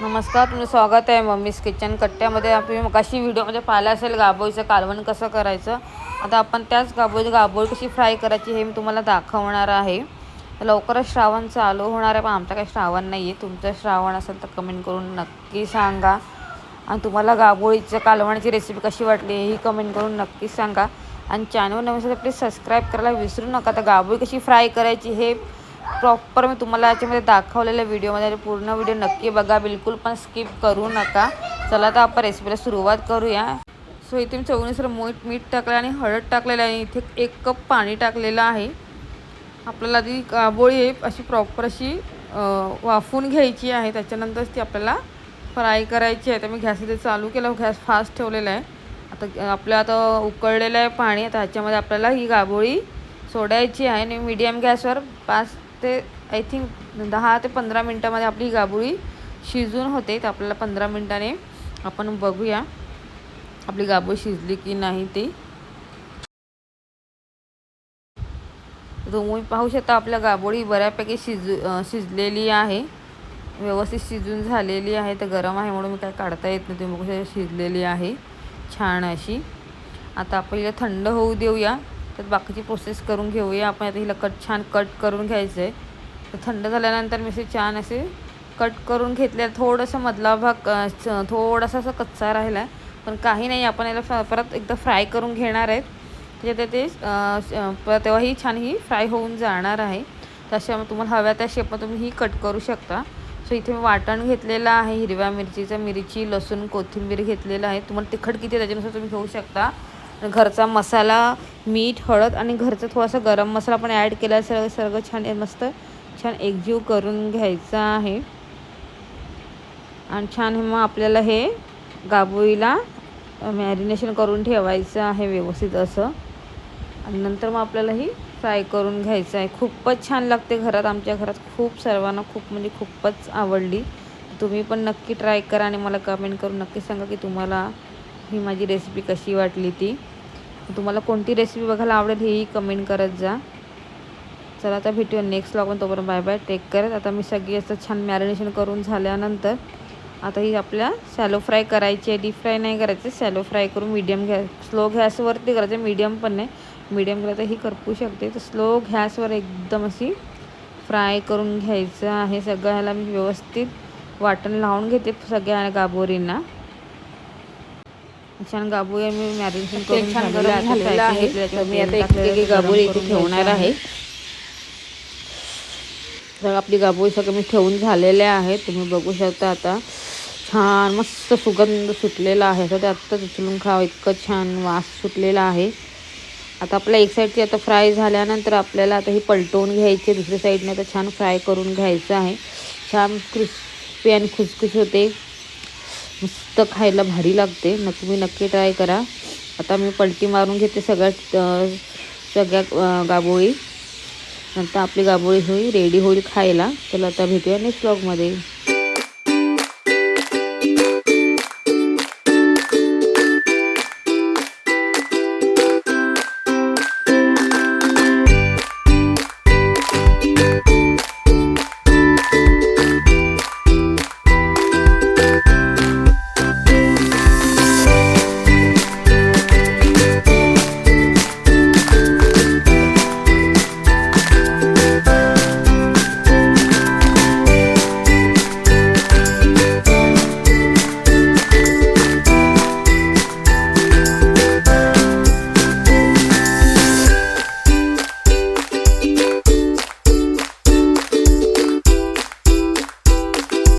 नमस्कार तुमचं स्वागत आहे मम्मीज किचन कट्ट्यामध्ये. आपण मगाशी व्हिडिओमध्ये पाहिलं असेल गाबोळीचं कालवण कसं करायचं. आता आपण त्याच गाबोळी गाबोळी कशी फ्राय करायची हे मी तुम्हाला दाखवणार आहे. तर लवकरच श्रावण चालू होणार आहे पण आमचा काही श्रावण नाही आहे तुमचं श्रावण असेल तर कमेंट करून नक्की सांगा. आणि तुम्हाला गाबोळीचं कालवणाची रेसिपी कशी वाटली हेही कमेंट करून नक्कीच सांगा. आणि चॅनल नवीन असेल प्लीज सबस्क्राईब करायला विसरू नका. तर गाबोळी कशी फ्राय करायची हे प्रॉपर मी तुम्हाला याच्यामध्ये दाखवलेल्या व्हिडिओमध्ये पूर्ण व्हिडिओ नक्की बघा. बिलकुल पण स्किप करू नका. चला तर आपण रेसिपीला सुरुवात करूया. सो इथे मी चवणीसर मीठ मीठ टाकलं आणि हळद टाकलेलं आहे. इथे एक कप पाणी टाकलेलं आहे. आपल्याला आधी काबोळी आहे अशी प्रॉपर अशी वाफून वाफवून घ्यायची आहे. त्याच्यानंतरच ती आपल्याला फ्राय करायची आहे. तर मी गॅस इथे चालू केला. गॅस फास्ट ठेवलेला आहे. आता आपलं आता उकळलेलं आहे पाणी. आता ह्याच्यामध्ये आपल्याला ही गाबोळी सोडायची आहे. आणि मीडियम गॅसवर पाच ते आय थिंक दहा ते पंधरा मिनटामध्ये आपली गाबुळी शिजून होते. तर आपल्याला पंधरा मिनटाने आपण बघूया आपली गाबोळी शिजली की नाही ती. तुम्ही पाहू शकता आपल्या गाबोळी बऱ्यापैकी शिजू शिजलेली आहे. व्यवस्थित शिजून झालेली आहे. तर गरम आहे म्हणून मी काय काढता येत नाही. तुम्ही बघू शकता शिजलेली आहे. छान अशी. आता आपण थंड होऊ देऊया. तर बाकीची प्रोसेस करून घेऊया. आपण आता हिला कट छान कट करून घ्यायचं आहे तर थंड झाल्यानंतर मी असे छान असे कट करून घेतले थोडंसं मधला भाग च- थोडासा असा कच्चा राहिला. आहे पण काही नाही आपण याला फ- परत एकदा फ्राय करून घेणार आहेत. त्याच्यात ते तेव्हाही छान ही फ्राय होऊन जाणार आहे. तशा तुम्हाला हव्या त्या शेपमध्ये तुम्ही ही कट करू शकता. सो इथे मी वाटण घेतलेलं आहे. हिरव्या मिरचीचं मिरची लसूण कोथिंबीर घेतलेलं आहे. तुम्हाला तिखट किती त्याच्यानुसार तुम्ही घेऊ शकता. घरचा मसाला मीठ हळद आणि घरचा थोडासा गरम मसाला पण ॲड केला सर सगळं छान मस्त. छान एकजीव करून घ्यायचा आहे. आणि छान हे मग आपल्याला हे गाबोईला मॅरिनेशन करून ठेवायचं आहे व्यवस्थित असं. आणि नंतर मग आपल्याला ही फ्राय करून घ्यायचं आहे. खूपच छान लागते घरात आमच्या घरात खूप सर्वांना खूप म्हणजे खूपच आवडली. तुम्ही पण नक्की ट्राय करा आणि मला कमेंट करून नक्की सांगा की तुम्हाला ही माझी रेसिपी कशी वाटली ती. तुम्हाला कोणती रेसिपी बघायला आवडेल हेही कमेंट करत जा. चला आता भेटूया नेक्स्ट लागून तोपर्यंत बाय बाय टेक करत आता मी सगळी असं छान मॅरिनेशन करून झाल्यानंतर आता ही आपल्या सॅलो फ्राय करायची आहे. डीप फ्राय नाही करायचं. सॅलो फ्राय करून मीडियम घ्या. स्लो गॅसवरती करायचं. मीडियम पण नाही. मीडियम केलं तर ही करपू शकते. तर स्लो गॅसवर एकदम अशी फ्राय करून घ्यायचं आहे. सगळं ह्याला मी व्यवस्थित वाटण लावून घेते. सगळ्या गाबोरींना छान गाबोळी मी मॅरिनेशन करून छान झालेलं गरम आहे. झालेलं आहे. मी आता एक- एक- इथे ठेवणार आहे. तर आपली गाभोळी सगळं मी ठेवून झालेले आहे तुम्ही बघू शकता आता छान मस्त सुगंध सुटलेला आहे तर ते आत्ताच उचलून खावं इतकं छान वास सुटलेला आहे आता आपल्या एक साईडची आता फ्राय झाल्यानंतर आपल्याला आता ही पलटवून घ्यायची. दुसऱ्या साईडने आता छान फ्राय करून घ्यायचं आहे छान क्रिस्पी आणि खुसखुश होते मस्त खायला भारी लागते. न तुम्ही नक्की ट्राय करा. आता मी पलटी मारून घेते सगळ्यात सगळ्या गाबोळी नंतर आपली गाबोळी होईल रेडी होईल खायला. चला आता भेटूया नेक्स्ट ब्लॉगमध्ये